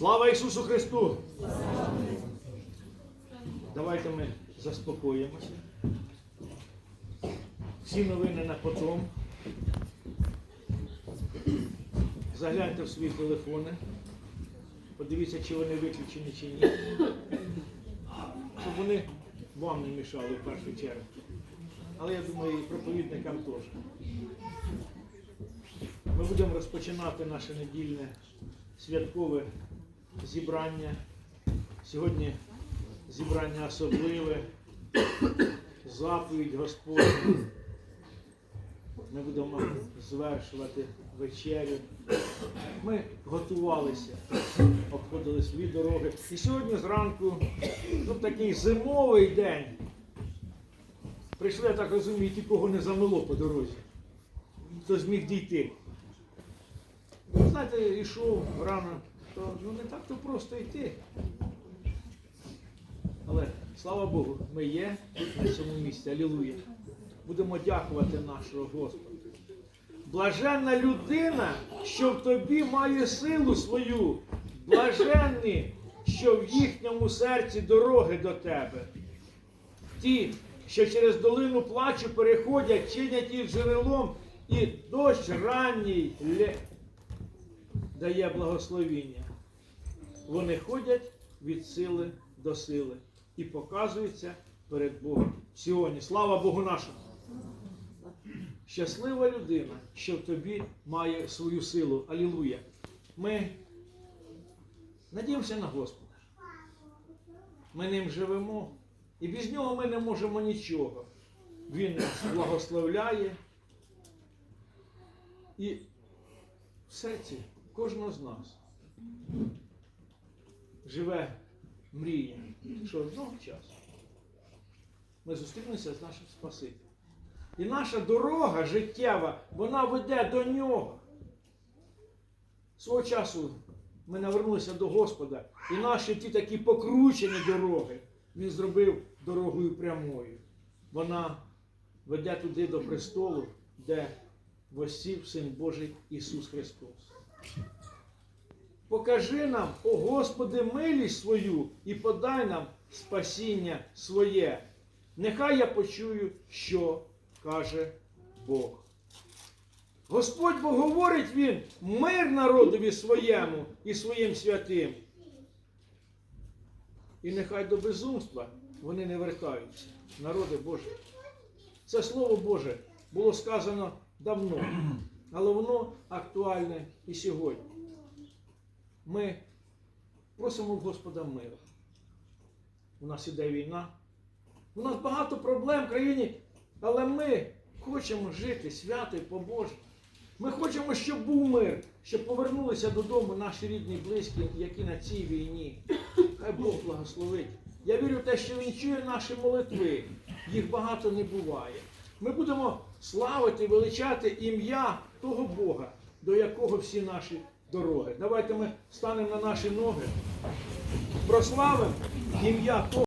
Слава Ісусу Христу! Давайте ми заспокоїмося. Всі новини на потом. Загляньте в свої телефони. Подивіться, чи вони виключені, чи ні. Щоб вони вам не мішали в першу чергу. Але я думаю, і проповідникам теж. Ми будемо розпочинати наше недільне святкове зібрання. Сьогодні зібрання особливе, заповідь Господня. Ми будемо звершувати вечерю. Ми готувалися, обходили свої дороги. І сьогодні зранку, ну такий зимовий день. Прийшли, я так розумію, ті, кого не замило по дорозі. Хто зміг дійти. Знаєте, йшов рано, то ну, не так то просто йти. Але слава Богу, ми є тут, на цьому місці. Алілуя. Будемо дякувати нашого Господа. Блаженна людина, що в тобі має силу свою. Блаженні, що в їхньому серці дороги до тебе. Ті, що через долину плачу переходять, чинять їх джерелом, і дощ ранній. Дає благословіння. Вони ходять від сили до сили і показуються перед Богом. Сьогодні. Слава Богу нашому! Щаслива людина, що в тобі має свою силу. Алілуя. Ми надіємося на Господа. Ми ним живемо. І без нього ми не можемо нічого. Він нас благословляє. І в серці кожного з нас живе мрія, що одного часу ми зустрінемося з нашим Спасителем. І наша дорога життєва, вона веде до нього. Свого часу ми навернулися до Господа, і наші ті такі покручені дороги Він зробив дорогою прямою. Вона веде туди до престолу, де восів Син Божий Ісус Христос. Покажи нам, о Господи, милість свою і подай нам спасіння своє. Нехай я почую, що каже Бог. Господь Бог говорить Він мир народові своєму і своїм святим. І нехай до безумства вони не вертаються. Народи Боже. Це Слово Боже було сказано давно, але воно актуальне і сьогодні. Ми просимо Господа мира. У нас іде війна. У нас багато проблем в країні, але ми хочемо жити свято і по-божому. Ми хочемо, щоб був мир, щоб повернулися додому наші рідні, близькі, які на цій війні. Хай Бог благословить. Я вірю в те, що Він чує наші молитви. Їх багато не буває. Ми будемо славити, величати ім'я того Бога, до якого всі наші дороги. Давайте ми станемо на наші ноги, прославимо ім'я того.